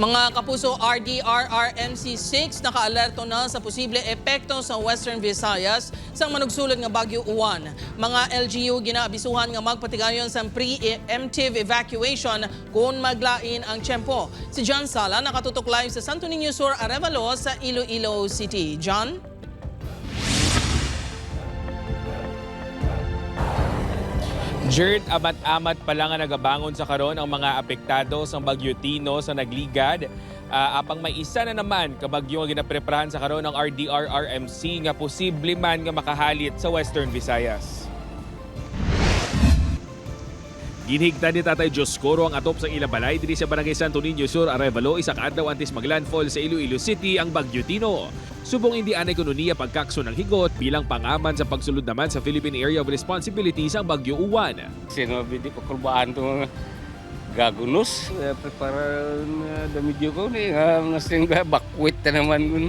Mga kapuso RDRRMC6 nakaalerto na sa posible epekto sa Western Visayas sa manugsulod nga Bagyo Uwan. Mga LGU ginaabisuhan nga magpatigayon sa preemptive evacuation kung maglain ang tiyempo. Si John Sala nakatutok live sa Santo Niño Sur, Arevalo sa Iloilo City. John? Jerd, amat-amat pa lang nga nagabangon sa karon ang mga apektado sa Bagyo Tino sa nagligad. Ah, apang may isa na naman ka bagyo nga ginapreparahan sa karon ng RDRRMC nga posible man nga makahalit sa Western Visayas. Ginhigtan ni Tatay Joscoro ang atop sa Ilabalay diri sa Barangay Santo Niño Sur, Arevalo, isa kaadlaw antes maglandfall sa Iloilo City ang Bagyo Tino. Subong hindi anay kuno niya pagkakso ng higot bilang pangaman sa pagsulod naman sa Philippine Area of Responsibility sa Bagyo Uwan. Sinabi di ko kulbaan to mga gagunos. Eh, Para na damidyo ko ni nga nga sing bakwit na naman kun.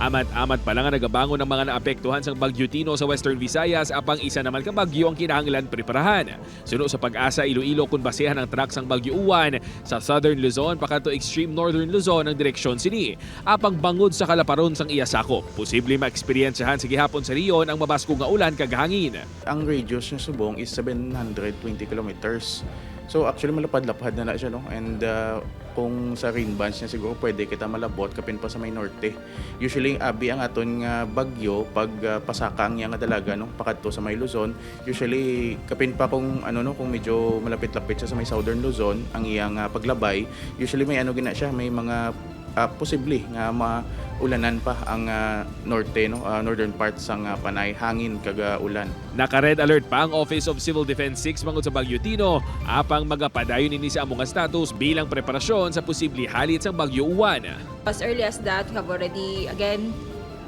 Amat-amat pa lang ang nagabangon ng mga naapektuhan sa Bagyo Tino sa Western Visayas apang isa naman ka bagyo ang kinahanglan preparahan. Suno sa pag-asa Iloilo kung basehan ang truck sang Bagyo Uwan sa Southern Luzon pakanto extreme Northern Luzon ang direksyon sini. Apang bangod sa kalaparon sang iyasako. Posible maeksperiensyahan sa gihapon sa riyon ang mabasko nga ulan kag hangin. Ang radius niya subong is 720 kilometers. So actually malapad-lapad na na siya no and uh, kung sa rain bands niya siguro pwede kita malabot kapin pa sa may norte. Usually abi ang aton nga bagyo pag uh, pasaka ang nga dalaga no pakadto sa may Luzon. Usually kapin pa kung ano no kung medyo malapit-lapit siya sa may southern Luzon ang iyang uh, paglabay. Usually may ano gina siya may mga uh, posible nga maulanan pa ang uh, norte no uh, northern parts sang uh, panay hangin kaga ulan. Naka-red alert pa ang Office of Civil Defense 6 mangod sa Bagyo Tino apang magapadayon ini sa among nga status bilang preparasyon sa posible halit sa Bagyo Uwan. As early as that, we have already, again,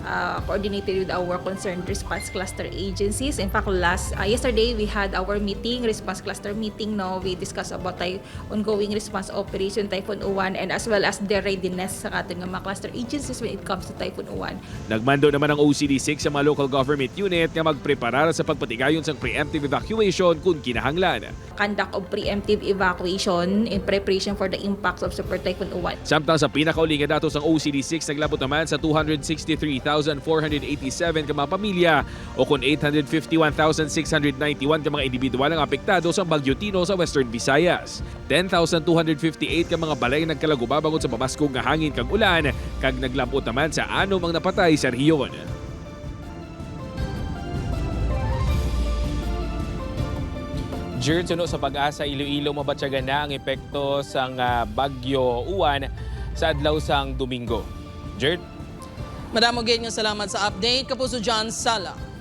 uh, coordinated with our concerned response cluster agencies. In fact, last uh, yesterday we had our meeting, response cluster meeting. No, we discussed about the ongoing response operation Typhoon Uwan and as well as the readiness sa ating mga cluster agencies when it comes to Typhoon Uwan. Nagmando naman ang OCD6 sa mga local government unit nga magpreparar sa pagpatigayon sa preemptive evacuation kung kinahanglan. Conduct of preemptive evacuation in preparation for the impacts of Super Typhoon Uwan. Samtang sa pinakauli nga datos ang OCD6 naglabot naman sa 263,487 ka mga pamilya o kung 851,691 ka mga individual ang apektado sa Bagyo Tino sa Western Visayas. 10,258 ka mga balay nagkalaguba bangod sa mabaskong nga hangin kag ulan kag naglabot naman sa anom ang napatay sa rehiyon. Jerd, suno sa pag-asa Iloilo mabatyagan na ang epekto sang ah, Bagyo Uwan sa adlaw sang Domingo. Jerd? Madamo gayud nga salamat sa update. Kapuso John Sala.